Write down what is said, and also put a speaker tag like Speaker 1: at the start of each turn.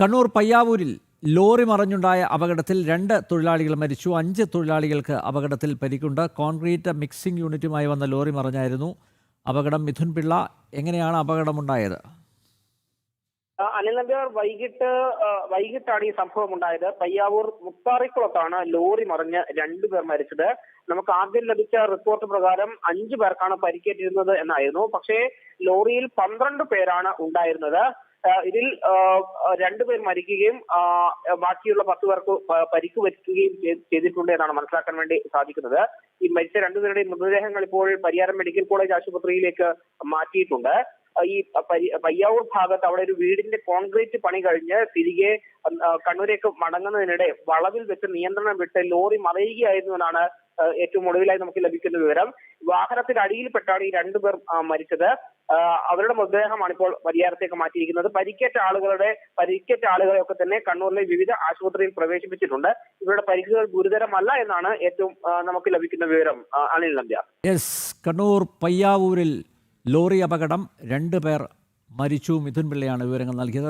Speaker 1: കണ്ണൂർ പയ്യാവൂരിൽ ലോറി മറിഞ്ഞുണ്ടായ അപകടത്തിൽ രണ്ട് തൊഴിലാളികൾ മരിച്ചു. അഞ്ച് തൊഴിലാളികൾക്ക് അപകടത്തിൽ പരിക്കുണ്ട്. കോൺക്രീറ്റ് മിക്സിംഗ് യൂണിറ്റുമായി വന്ന ലോറി മറിഞ്ഞായിരുന്നു. അപകടം മിഥുൻ പിള്ള എങ്ങനെയാണ് അപകടമുണ്ടായത്?
Speaker 2: ആ, അനിൽ നമ്പ്യാർ വൈകിട്ട് വൈകിട്ടാണ് ഈ സംഭവം ഉണ്ടായത്. പയ്യാവൂർ മുത്താറിക്കുളത്താണ് ലോറി മറിഞ്ഞ് രണ്ടുപേർ മരിച്ചത്. നമുക്ക് ആദ്യം ലഭിച്ച റിപ്പോർട്ട് പ്രകാരം അഞ്ചു പേർക്കാണ് പരിക്കേറ്റിരുന്നത് എന്നായിരുന്നു. പക്ഷേ ലോറിയിൽ പന്ത്രണ്ട് പേരാണ് ഉണ്ടായിരുന്നത്. ഇതിൽ രണ്ടുപേർ മരിക്കുകയും ബാക്കിയുള്ള പത്ത് പേർക്ക് പരിക്ക് പറ്റുകയും ചെയ്തിട്ടുണ്ട് എന്നാണ് മനസ്സിലാക്കാൻ വേണ്ടി സാധിക്കുന്നത്. ഈ മരിച്ച രണ്ടുപേരുടെയും മൃതദേഹങ്ങൾ ഇപ്പോൾ പരിയാരം മെഡിക്കൽ കോളേജ് ആശുപത്രിയിലേക്ക് മാറ്റിയിട്ടുണ്ട്. ഈ പയ്യാവൂർ ഭാഗത്ത് അവിടെ ഒരു വീടിന്റെ കോൺക്രീറ്റ് പണി കഴിഞ്ഞ് തിരികെ കണ്ണൂരേക്ക് മടങ്ങുന്നതിനിടെ വളവിൽ വെച്ച് നിയന്ത്രണം വിട്ട് ലോറി മറയുകയായിരുന്നു എന്നാണ് ഏറ്റവും ഒടുവിലായി നമുക്ക് ലഭിക്കുന്ന വിവരം വാഹനത്തിന്റെ അടിയിൽപ്പെട്ടാണ് ഈ രണ്ടുപേർ മരിച്ചത്. അവരുടെ മൃതദേഹമാണ് ഇപ്പോൾ പരിയാരത്തേക്ക് മാറ്റിയിരിക്കുന്നത്. പരിക്കേറ്റ ആളുകളുടെ പരിക്കേറ്റ ആളുകളെ ഒക്കെ തന്നെ കണ്ണൂരിലെ വിവിധ ആശുപത്രിയിൽ പ്രവേശിപ്പിച്ചിട്ടുണ്ട്. ഇവരുടെ പരിക്കുകൾ ഗുരുതരമല്ല എന്നാണ് ഏറ്റവും നമുക്ക് ലഭിക്കുന്ന വിവരം അനിൽ നമ്പ്യ
Speaker 1: യെസ് കണ്ണൂർ പയ്യാവൂരിൽ ലോറി അപകടം. രണ്ട് പേർ മരിച്ചു. മിഥുൻ പിള്ളയാണ് വിവരങ്ങൾ നൽകിയത്.